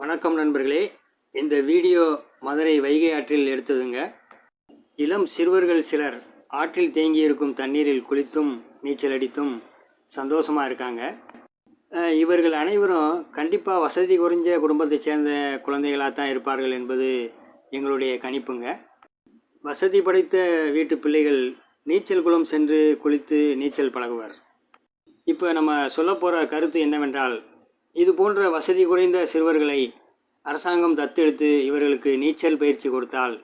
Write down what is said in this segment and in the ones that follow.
வணக்கம் நண்பர்களே. இந்த வீடியோ மதுரை வைகை ஆற்றில் எடுத்ததுங்க. இளம் சிறுவர்கள் சிலர் ஆற்றில் தேங்கியிருக்கும் தண்ணீரில் குளித்தும் நீச்சல் அடித்தும் சந்தோஷமாக இருக்காங்க. இவர்கள் அனைவரும் கண்டிப்பாக வசதி குறைஞ்ச குடும்பத்தைச் சேர்ந்த குழந்தைகளாக தான் இருப்பார்கள் என்பது எங்களுடைய கணிப்புங்க. வசதி படைத்த வீட்டு பிள்ளைகள் நீச்சல் குளம் சென்று குளித்து நீச்சல் பழகுவர். இப்போ நம்ம சொல்ல போகிற கருத்து என்னவென்றால் இது போன்ற வசதி குறைந்த சிறுவர்களை அரசாங்கம் தத்தெடுத்து இவர்களுக்கு நீச்சல் பயிற்சி கொடுத்தால்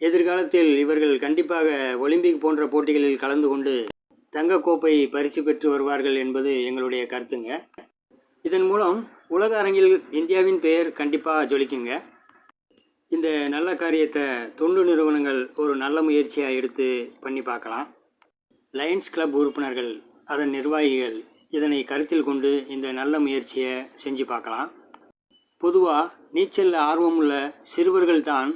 எதிர்காலத்தில் இவர்கள் கண்டிப்பாக ஒலிம்பிக் போன்ற போட்டிகளில் கலந்து கொண்டு தங்கக்கோப்பை பரிசு பெற்று வருவார்கள் என்பது எங்களுடைய கருத்துங்க. இதன் மூலம் உலக அரங்கில் இந்தியாவின் பெயர் கண்டிப்பாக ஜொலிக்குங்க. இந்த நல்ல காரியத்தை தொண்டு நிறுவனங்கள் ஒரு நல்ல முயற்சியாக எடுத்து பண்ணி பார்க்கலாம். லயன்ஸ் கிளப் உறுப்பினர்கள் அதன் நிர்வாகிகள் இதனை கருத்தில் கொண்டு இந்த நல்ல முயற்சியை செஞ்சு பார்க்கலாம். பொதுவாக நீச்சலில் ஆர்வமுள்ள சிறுவர்கள் தான்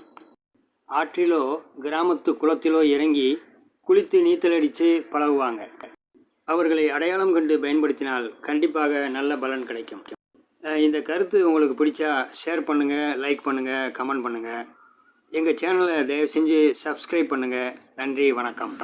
ஆற்றிலோ கிராமத்து குளத்திலோ இறங்கி குளித்து நீச்சல் அடித்து பழகுவாங்க. அவர்களை அடையாளம் கண்டு பயன்படுத்தினால் கண்டிப்பாக நல்ல பலன் கிடைக்கும். இந்த கருத்து உங்களுக்கு பிடிச்சா ஷேர் பண்ணுங்கள் லைக் பண்ணுங்கள் கமெண்ட் பண்ணுங்கள் எங்கள் சேனலை தயவு செஞ்சு சப்ஸ்கிரைப் பண்ணுங்கள் நன்றி வணக்கம்.